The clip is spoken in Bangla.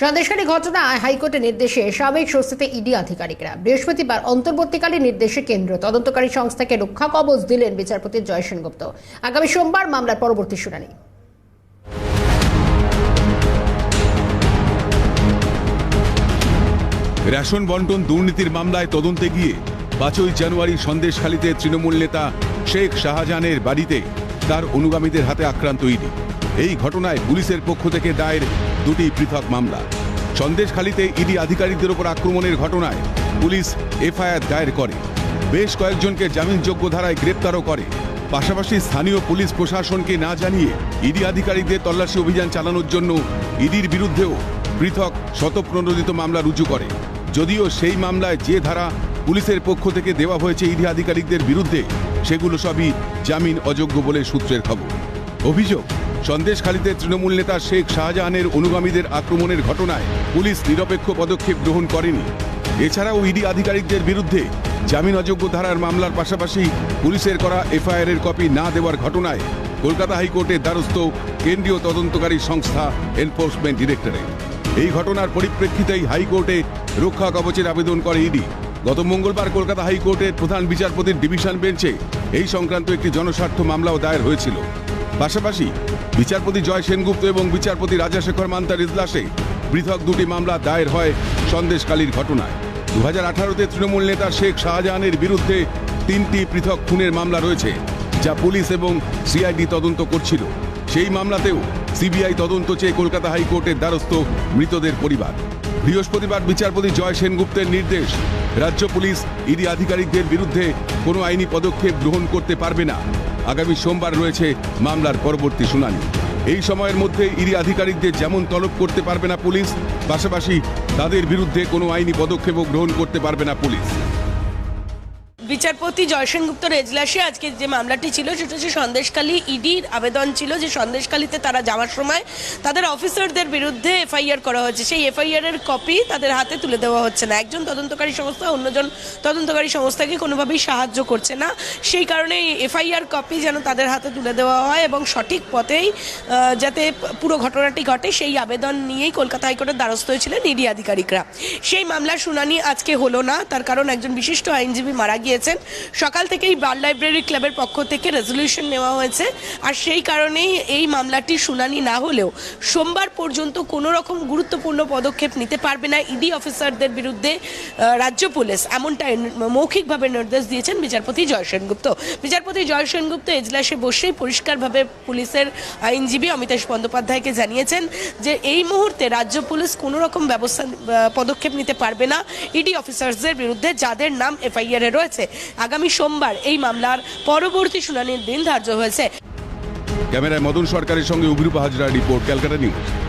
সন্দেশকারী ঘটনা হাইকোর্টের নির্দেশে সাবেক স্বস্তিতে ইডি আধিকারিকরা বৃহস্পতিবার অন্তর্বর্তীকালীন নির্দেশে কেন্দ্র তদন্তকারী সংস্থাকে রক্ষা কবচ দিলেন বিচারপতি জয় সেনগুপ্ত। আগামী সোমবার মামলার পরবর্তী শুনানি। রেশন বন্টন দুর্নীতির মামলায় তদন্তে গিয়ে পাঁচই জানুয়ারি সন্দেশখালীতে তৃণমূল নেতা শেখ শাহজাহানের বাড়িতে তার অনুগামীদের হাতে আক্রান্ত ইডি। এই ঘটনায় পুলিশের পক্ষ থেকে দায়ের দুটি পৃথক মামলা। সন্দেশখালীতে ইডি আধিকারিকদের ওপর আক্রমণের ঘটনায় পুলিশ এফআইআর দায়ের করে। বেশ কয়েকজনকে জামিনযোগ্য ধারায় গ্রেপ্তারও করে। পাশাপাশি স্থানীয় পুলিশ প্রশাসনকে না জানিয়ে ইডি আধিকারিকদের তল্লাশি অভিযান চালানোর জন্য ইডির বিরুদ্ধেও পৃথক শতপ্রণোদিত মামলা রুজু করে। যদিও সেই মামলায় যে ধারা পুলিশের পক্ষ থেকে দেওয়া হয়েছে ইডি আধিকারিকদের বিরুদ্ধে, সেগুলো সবই জামিন অযোগ্য বলে সূত্রের খবর। অভিযোগ সন্দেশখালীতে তৃণমূল নেতা শেখ শাহজাহানের অনুগামীদের আক্রমণের ঘটনায় পুলিশ নিরপেক্ষ পদক্ষেপ গ্রহণ করেনি। এছাড়াও ইডি আধিকারিকদের বিরুদ্ধে জামিন অযোগ্য ধারার মামলার পাশাপাশি পুলিশের করা এফআইআর এর কপি না দেওয়ার ঘটনায় কলকাতা হাইকোর্টের দ্বারস্থ কেন্দ্রীয় তদন্তকারী সংস্থা এনফোর্সমেন্ট ডিরেক্টরেট। এই ঘটনার পরিপ্রেক্ষিতেই হাইকোর্টে রক্ষা কবচের আবেদন করে ইডি। গত মঙ্গলবার কলকাতা হাইকোর্টের প্রধান বিচারপতির ডিভিশন বেঞ্চে এই সংক্রান্ত একটি জনস্বার্থ মামলাও দায়ের হয়েছিল। পাশাপাশি বিচারপতি জয় সেনগুপ্ত এবং বিচারপতি রাজাশেখর মান্তার ইজলাসে পৃথক দুটি মামলা দায়ের হয় সন্দেশকালীর ঘটনায়। দু হাজার আঠারোতে তৃণমূল নেতা শেখ শাহজাহানের বিরুদ্ধে তিনটি পৃথক খুনের মামলা রয়েছে, যা পুলিশ এবং সিআইডি তদন্ত করছিল। সেই মামলাতেও সিবিআই তদন্ত চেয়ে কলকাতা হাইকোর্টের দ্বারস্থ মৃতদের পরিবার। বৃহস্পতিবার বিচারপতি জয় সেনগুপ্তের নির্দেশ, রাজ্য পুলিশ, ইডি আধিকারিকদের বিরুদ্ধে কোনো আইনি পদক্ষেপ গ্রহণ করতে পারবে না। আগামী সোমবার রয়েছে মামলার পরবর্তী শুনানি। এই সময়ের মধ্যে ইডি আধিকারিকদের যেমন তলব করতে পারবে না পুলিশ, পাশাপাশি তাদের বিরুদ্ধে কোনো আইনি পদক্ষেপও গ্রহণ করতে পারবে না পুলিশ। বিচারপতি জয়সেন গুপ্তর এজলাসে আজকে যে মামলাটি ছিল, সেটা হচ্ছে সন্দেশখালী ইডির আবেদন ছিল যে সন্দেশখালীতে তারা যাওয়ার সময় তাদের অফিসারদের বিরুদ্ধে এফআইআর করা হয়েছে। সেই এফআইআর এর কপি তাদের হাতে তুলে দেওয়া হচ্ছে না। একজন তদন্তকারী সংস্থা অন্যজন তদন্তকারী সংস্থাকে কোনোভাবেই সাহায্য করছে না। সেই কারণে এফআইআর কপি যেন তাদের হাতে তুলে দেওয়া হয় এবং সঠিক পথেই যাতে পুরো ঘটনাটি ঘটে, সেই আবেদন নিয়েই কলকাতা হাইকোর্টের দ্বারস্থ হয়েছিলেন ইডি আধিকারিকরা। সেই মামলার শুনানি আজকে হলো না। তার কারণ একজন বিশিষ্ট আইনজীবী মারা গিয়েছেন সকাল থেকেই বার লাইব্রেরি ক্লাবের পক্ষ থেকে রেজলিউশন নেওয়া হয়েছে। আর সেই কারণেই এই মামলাটির শুনানি না হলেও সোমবার পর্যন্ত কোনো রকম গুরুত্বপূর্ণ পদক্ষেপ নিতে পারবে না ইডি অফিসারদের বিরুদ্ধে রাজ্য পুলিশ। এমনটাই মৌখিকভাবে নির্দেশ দিয়েছেন বিচারপতি জয় সেনগুপ্ত। বিচারপতি জয় সেনগুপ্ত এজলাসে বসেই পরিষ্কারভাবে পুলিশের আইনজীবী অমিতেশ বন্দ্যোপাধ্যায়কে জানিয়েছেন যে এই মুহূর্তে রাজ্য পুলিশ কোনো রকম ব্যবস্থা পদক্ষেপ নিতে পারবে না। ইডি অফিসার্সদের বিরুদ্ধে যাদের নাম এফআইআর রয়েছে আগামী সোমবার এই মামলার পরবর্তী শুনানির দিন ধার্য হয়েছে। ক্যামেরায় মদন সরকারের সঙ্গে Abhirupa Hazra report, Calcutta news.